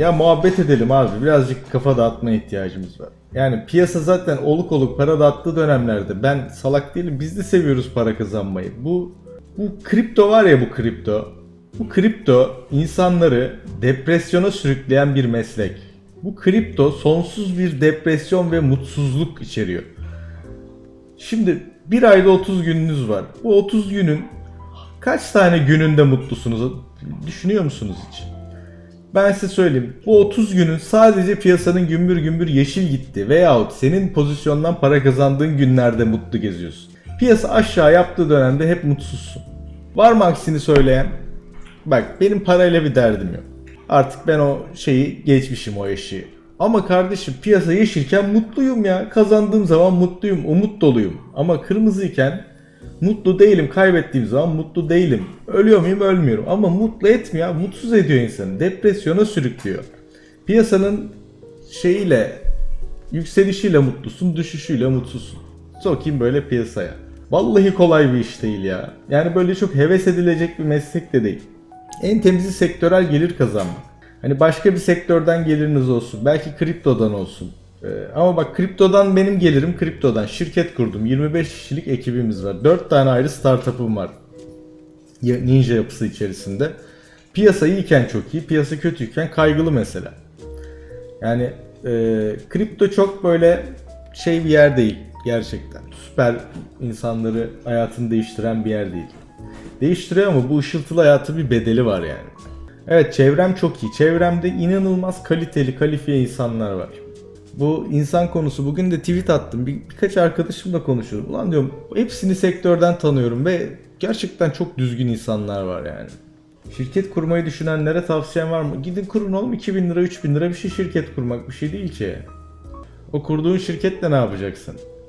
Ya muhabbet edelim abi. Birazcık kafa dağıtma ihtiyacımız var. Yani piyasa zaten oluk oluk para dağıttığı dönemlerde ben salak değilim. Biz de seviyoruz para kazanmayı. Bu bu kripto var ya bu kripto. Bu kripto insanları depresyona sürükleyen bir meslek. Bu kripto sonsuz bir depresyon ve mutsuzluk içeriyor. Şimdi bir ayda 30 gününüz var. Bu 30 günün kaç tane gününde mutlusunuz? Düşünüyor musunuz hiç? Ben size söyleyeyim. Bu 30 günün sadece piyasanın gümbür gümbür yeşil gitti veyahut senin pozisyondan para kazandığın günlerde mutlu geziyorsun. Piyasa aşağı yaptığı dönemde hep mutsuzsun. Var mı aksini söyleyen? Bak benim parayla bir derdim yok. Artık ben o şeyi geçmişim o eşiği. Ama kardeşim piyasa yeşilken mutluyum ya. Kazandığım zaman mutluyum, umut doluyum. Ama kırmızıyken mutlu değilim. Kaybettiğim zaman mutlu değilim. Ölüyor muyum? Ölmüyorum. Ama mutlu etmiyor. Mutsuz ediyor insanı. Depresyona sürüklüyor. Piyasanın şeyiyle yükselişiyle mutlusun, düşüşüyle mutsuzsun. Sokayım böyle piyasaya. Vallahi kolay bir iş değil ya. Yani böyle çok heves edilecek bir meslek de değil. En temizi sektörel gelir kazanmak. Hani başka bir sektörden geliriniz olsun. Belki kriptodan olsun. Ee, ama bak kriptodan benim gelirim kriptodan. Şirket kurdum. 25 kişilik ekibimiz var. 4 tane ayrı startup'ım var. Ninja yapısı içerisinde. Piyasa iyiyken çok iyi, piyasa kötüyken kaygılı mesela. Yani e, kripto çok böyle şey bir yer değil gerçekten. Süper insanları hayatını değiştiren bir yer değil. Değiştiriyor ama bu ışıltılı hayatı bir bedeli var yani. Evet çevrem çok iyi. Çevremde inanılmaz kaliteli, kalifiye insanlar var. Bu insan konusu bugün de tweet attım. Bir, birkaç arkadaşımla konuşuyorum. Ulan diyorum hepsini sektörden tanıyorum ve gerçekten çok düzgün insanlar var yani. Şirket kurmayı düşünenlere tavsiyem var mı? Gidin kurun oğlum 2000 lira 3000 lira bir şey şirket kurmak bir şey değil ki. O kurduğun şirketle ne yapacaksın?